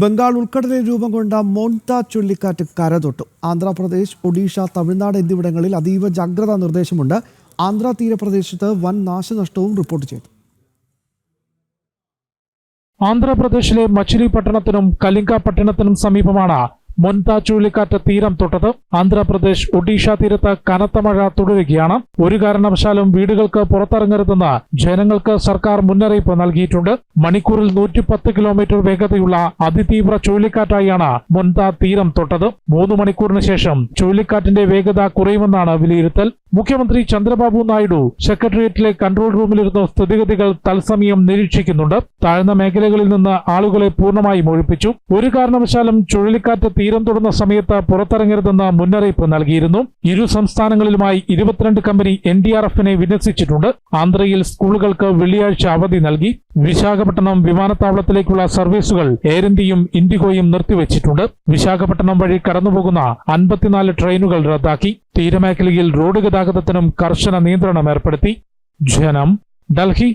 ബംഗാൾ ഉൾക്കടലിൽ രൂപം കൊണ്ട മോൺത ചുഴലിക്കാറ്റ് കരതൊട്ടു. ആന്ധ്രാപ്രദേശ് ഒഡീഷ തമിഴ്നാട് എന്നിവിടങ്ങളിൽ അതീവ ജാഗ്രതാ നിർദ്ദേശമുണ്ട്. ആന്ധ്ര തീരപ്രദേശത്ത് വൻ നാശനഷ്ടവും റിപ്പോർട്ട് ചെയ്തു. ആന്ധ്രാപ്രദേശിലെ മച്ചിലി പട്ടണത്തിനും കലിംഗ പട്ടണത്തിനും സമീപമാണ് മൊൻത ചുഴലിക്കാറ്റ് തീരം തൊട്ടത് ആന്ധ്രാപ്രദേശ് ഒഡീഷ തീരത്ത് കനത്ത മഴ തുടരുകയാണ്. ഒരു കാരണവശാലും വീടുകൾക്ക് പുറത്തിറങ്ങരുതെന്ന് ജനങ്ങൾക്ക് സർക്കാർ മുന്നറിയിപ്പ് നൽകിയിട്ടുണ്ട്. മണിക്കൂറിൽ നൂറ്റിപ്പത്ത് കിലോമീറ്റർ വേഗതയുള്ള അതിതീവ്ര ചുഴലിക്കാറ്റായാണ് മൊൻത തീരം തൊട്ടത്. മൂന്ന് മണിക്കൂറിന് ശേഷം ചുഴലിക്കാറ്റിന്റെ വേഗത കുറയുമെന്നാണ് വിലയിരുത്തൽ. മുഖ്യമന്ത്രി ചന്ദ്രബാബു നായിഡു സെക്രട്ടേറിയറ്റിലെ കൺട്രോൾ റൂമിലിരുന്ന് സ്ഥിതിഗതികൾ തത്സമയം നിരീക്ഷിക്കുന്നുണ്ട്. താഴ്ന്ന മേഖലകളിൽ നിന്ന് ആളുകളെ പൂർണമായും ഒഴിപ്പിച്ചു. ഒരു കാരണവശാലും ചുഴലിക്കാറ്റ് തീരം തൊടുന്ന സമയത്ത് പുറത്തിറങ്ങരുതെന്ന് മുന്നറിയിപ്പ് നൽകിയിരുന്നു. ഇരു സംസ്ഥാനങ്ങളിലുമായി ഇരുപത്തിരണ്ട് കമ്പനി എൻ ഡി ആർ എഫിനെ വിന്യസിച്ചിട്ടുണ്ട്. ആന്ധ്രയിൽ സ്കൂളുകൾക്ക് വെള്ളിയാഴ്ച അവധി നൽകി. വിശാഖപട്ടണം വിമാനത്താവളത്തിലേക്കുള്ള സർവീസുകൾ എയർ ഇന്ത്യയും ഇൻഡിഗോയും നിർത്തിവച്ചിട്ടുണ്ട്. വിശാഖപട്ടണം വഴി കടന്നുപോകുന്ന അൻപത്തിനാല് ട്രെയിനുകൾ റദ്ദാക്കി. തീരമേഖലയിൽ റോഡ് ഗതാഗതത്തിനും കർശന നിയന്ത്രണം ഏർപ്പെടുത്തി. ജനം ഡൽഹി.